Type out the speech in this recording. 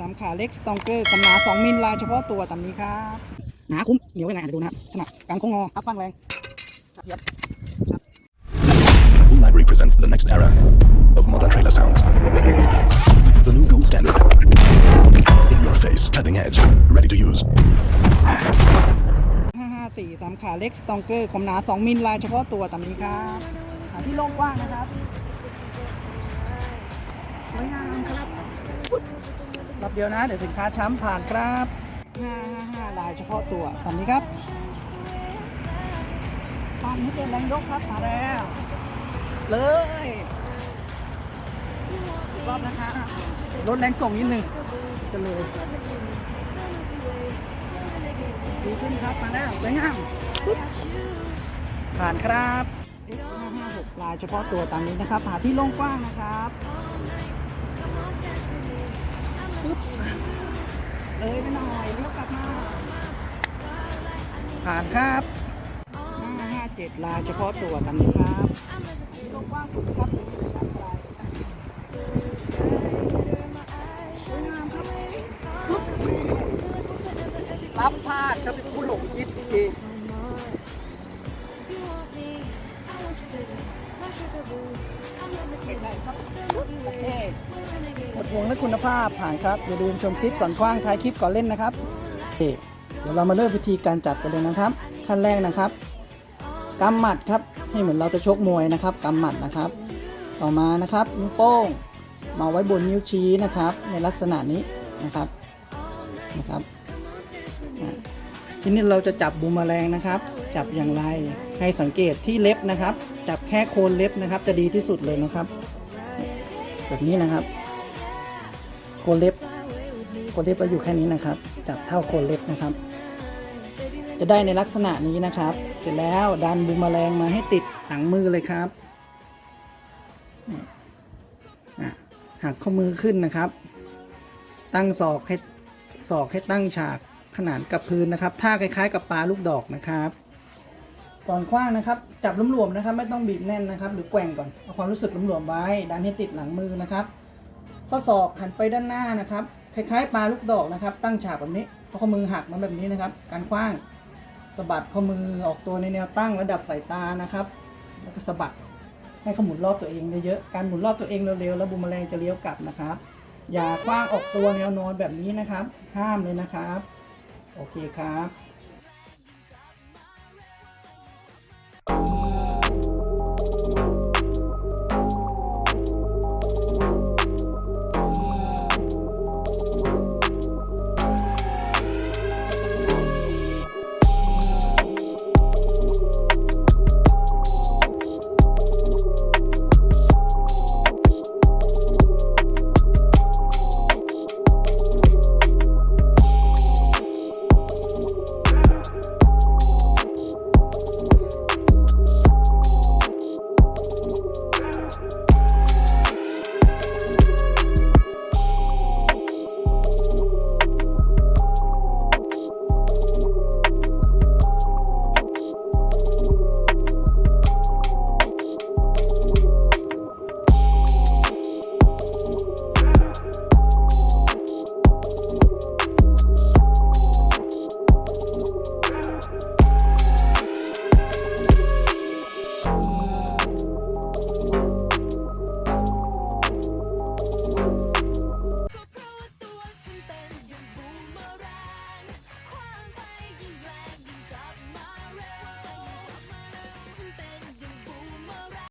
สามขาเล็กสตองเกอร์กำนา2มิลลายเฉพาะตัวตามนี้ครับหนาคุ้มเหนียวยังไงอะเดี๋ยวดูนะครับขนาดกลางโค้งงออัพฟังแรงครับ Library presents the next era of modern trailer sounds. The new gold standard. In your face, cutting edge, ready to use. 554สามขาเล็กสตองเกอร์ความหนา 2 มิลลายเฉพาะตัวตามนี้ครับหาที่โล่งกว้างนะครับ รับเดียวนะ เดี๋ยวสินค้าช้ำผ่านครับ555ลายเฉพาะตัวตามนี้ครับปั๊มให้เป็นแรงยกครับมาแล้ว เลยรอบนะคะลดแรงส่งนิดนึงจะเลยดีขึ้นครับมาแล้วสวยงามผ่านครับ556ลายเฉพาะตัวตามนี้นะครับ หาที่โล่งกว้างนะครับ เลยไปหน่อยเลี้ยวกลับมาผ่านครับ557ลายเฉพาะตัวตามนี้ครับลงกว้างสุดครับถึงจะจับปลายสวยงามครับรับพลาดครับเป็นผู้หลงคิดจริงโอเค ดวงและคุณภาพผ่านครับ อย่าลืมชมคลิปสอนกว้างท้ายคลิปก่อนเล่นนะครับเคเดี๋ยวเรามาเริ่มวิธีการจับกันเลยนะครับขั้นแรกนะครับกำหมัดครับให้เหมือนเราจะชกมวยนะครับกำหมัดนะครับ ต่อมานะครับนิ้วโป้งมาไว้บนนิ้วชี้นะครับ ในลักษณะนี้นะครับนะครับทีนี้เราจะจับบูมแมลงนะครับ จับอย่างไรให้สังเกตที่เล็บนะครับ จับแค่โคนเล็บนะครับ จะดีที่สุดเลยนะครับ แบบนี้นะครับ โคนเล็บโคนเล็บเราอยู่แค่นี้นะครับ จับเท่าโคนเล็บนะครับ จะได้ในลักษณะนี้นะครับ เสร็จแล้วดันบูมแมลงมาให้ติดหลังมือเลยครับอะหักข้อมือขึ้นนะครับ ตั้งศอกให้ศอกให้ตั้งฉากขนานกับพื้นนะครับท่าคล้าย ๆ กับปลาลูกดอกนะครับก่อนคว้างนะครับ จับหลวมๆนะครับ ไม่ต้องบีบแน่นนะครับ หรือแกว่งก่อนเอาความรู้สึกหลวมๆไว้ดันให้ติดหลังมือนะครับ ข้อศอกหันไปด้านหน้านะครับ คล้ายๆปลาลูกดอกนะครับ ตั้งฉากแบบนี้เอาข้อมือหักมาแบบนี้นะครับ การคว้างสะบัดข้อมือออกตัวในแนวตั้งระดับสายตานะครับ แล้วก็สะบัดให้เขาหมุนรอบตัวเองเยอะๆการหมุนรอบตัวเองเร็วๆแล้วบูมแมลงจะเลี้ยวกลับนะครับ อย่าคว้างออกตัวแนวนอนแบบนี้นะครับ ห้ามเลยนะครับ โอเคครับ